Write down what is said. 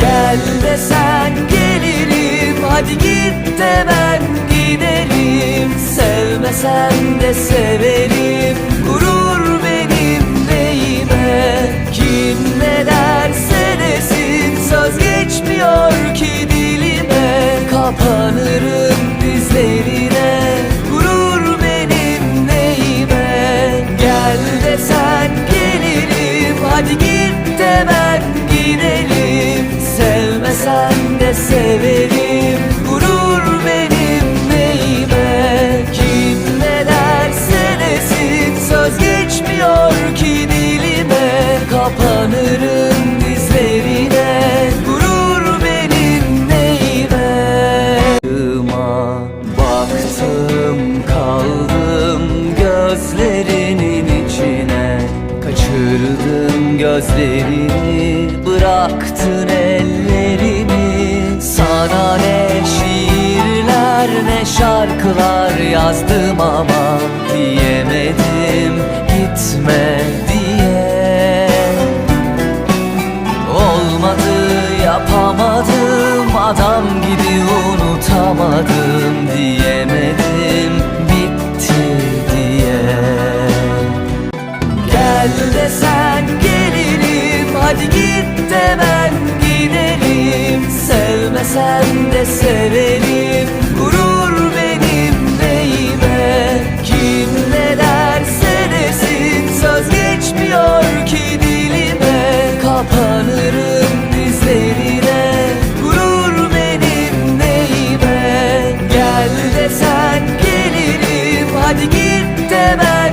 Gel desen gelirim Hadi git de ben giderim Sevmesen de severim Kaçırdın gözlerini bıraktın ellerini Sana ne şiirler ne şarkılar yazdım ama Diyemedim gitme git de ben giderim Sevmesen de severim. Gurur benim neyime Kim ne derse desin. Söz geçmiyor ki dilime Kapanırım dizlerine. Gurur benim neyime Gel desen gelirim. Hadi git de ben